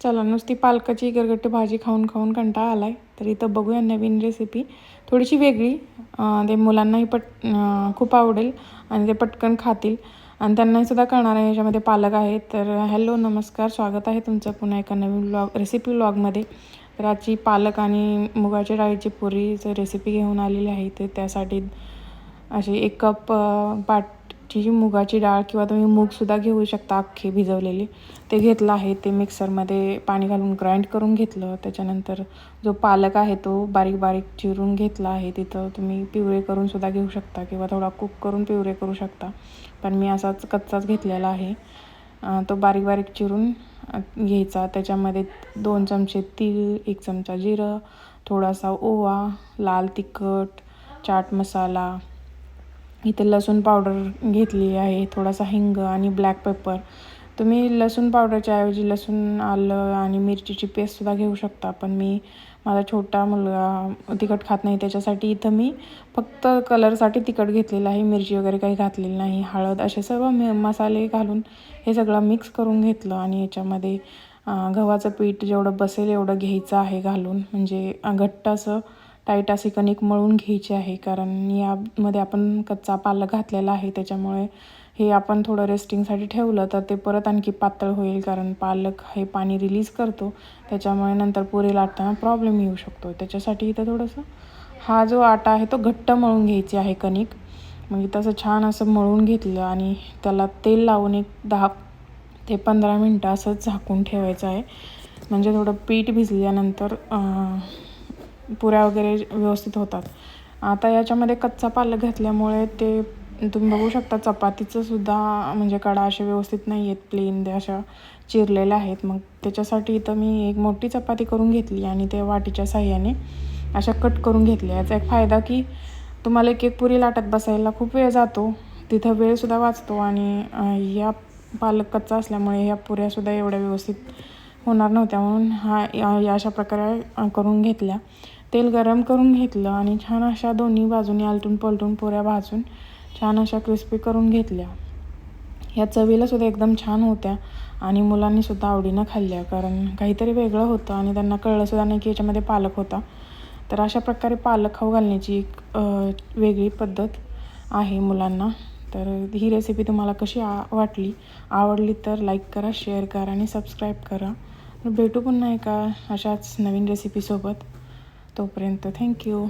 चला नुसती पालकाची गरगट्टी भाजी खाऊन खाऊन कंटाळा आला आहे तर इथं बघूया नवीन रेसिपी थोडीशी वेगळी ते मुलांनाही पट खूप आवडेल आणि ते पटकन खातील. आणि त्यांनाही सुद्धा कळणार आहे याच्यामध्ये पालक आहे तर हॅलो नमस्कार. स्वागत आहे तुमचं पुन्हा एका नवीन ब्लॉग रेसिपी ब्लॉगमध्ये तर आजची पालक आणि मुगाच्या डाळीची पुरीचं रेसिपी घेऊन आलेली आहे ते त्यासाठी अशी एक कप पाट जी मुगाची डाळ किंवा तुम्ही मूगसुद्धा घेऊ शकता अख्खी भिजवलेली. ते घेतलं आहे ते मिक्सरमध्ये पाणी घालून ग्राइंड करून घेतलं. त्याच्यानंतर जो पालक आहे तो बारीक बारीक चिरून घेतला आहे. तिथं तुम्ही पिवळे करूनसुद्धा घेऊ शकता किंवा थोडा कुक करून पिवळे करू शकता. पण मी असाच कच्चाच घेतलेला आहे. तो बारीक बारीक चिरून घ्यायचा. त्याच्यामध्ये दोन चमचे तीळ एक चमचा जिरं थोडासा ओवा लाल तिखट चाट मसाला इथे लसूण पावडर घेतली आहे थोडासा हिंग आणि ब्लॅक पेपर तुम्ही लसूण पावडरच्या ऐवजी लसूण आलं आणि मिरचीची पेस्टसुद्धा घेऊ शकता. पण मी माझा छोटा मुलगा तिखट खात नाही त्याच्यासाठी इथं मी फक्त कलरसाठी तिखट घेतलेलं आहे. मिरची वगैरे काही घातलेली नाही हळद असे सर्व मे मसाले घालून हे सगळं मिक्स करून घेतलं आणि याच्यामध्ये गव्हाचं पीठ जेवढं बसेल एवढं घ्यायचं आहे घालून. म्हणजे घट्ट असं टाईट असे कणिक मळून घ्यायची आहे. कारण यामध्ये आपण कच्चा पालक घातलेला आहे. त्याच्यामुळे हे आपण थोडं रेस्टिंगसाठी ठेवलं तर ते परत आणखी पातळ होईल. कारण पालक हे पाणी रिलीज करतो. त्याच्यामुळे नंतर पुरे लाटताना प्रॉब्लेम येऊ शकतो. त्याच्यासाठी इथं थोडंसं हा जो आटा आहे तो घट्ट मळून घ्यायची आहे कणिक. मग तसं छान असं मळून घेतलं आणि त्याला तेल लावून एक दहा ते पंधरा मिनटं असंच झाकून ठेवायचं आहे. म्हणजे थोडं पीठ भिजल्यानंतर पुऱ्या वगैरे व्यवस्थित होतात. आता याच्यामध्ये कच्चा पालक घातल्यामुळे ते तुम्ही बघू शकता चपातीचं सुद्धा म्हणजे कडा असे व्यवस्थित नाही आहेत प्लेन अशा चिरलेल्या आहेत. मग त्याच्यासाठी इथं मी एक मोठी चपाती करून घेतली आणि ते वाटीच्या साह्याने अशा कट करून घेतल्या. याचा एक फायदा की तुम्हाला एक एक पुरी लाटत बसायला खूप वेळ जातो तिथं वेळसुद्धा वाचतो आणि या पालक कच्चा असल्यामुळे ह्या पुऱ्यासुद्धा एवढ्या व्यवस्थित होणार नव्हत्या म्हणून हा या या अशा प्रकारे करून घेतल्या. तेल गरम करून घेतलं आणि छान अशा दोन्ही बाजूनी आलटून पलटून पोऱ्या भाजून छान अशा क्रिस्पी करून घेतल्या. ह्या चवीला सुद्धा एकदम छान होत्या आणि मुलांनी सुद्धा आवडीनं खाल्ल्या. कारण काहीतरी वेगळं होतं आणि त्यांना कळलं सुद्धा नाही की याच्यामध्ये पालक होता. तर अशा प्रकारे पालक खाऊ घालण्याची एक वेगळी पद्धत आहे मुलांना. तर ही रेसिपी तुम्हाला कशी आ वाटली? आवडली तर लाईक करा शेअर करा आणि सबस्क्राईब करा. भेटू पुन्हा एका अशाच नवीन रेसिपीसोबत तोपर्यंत थँक्यू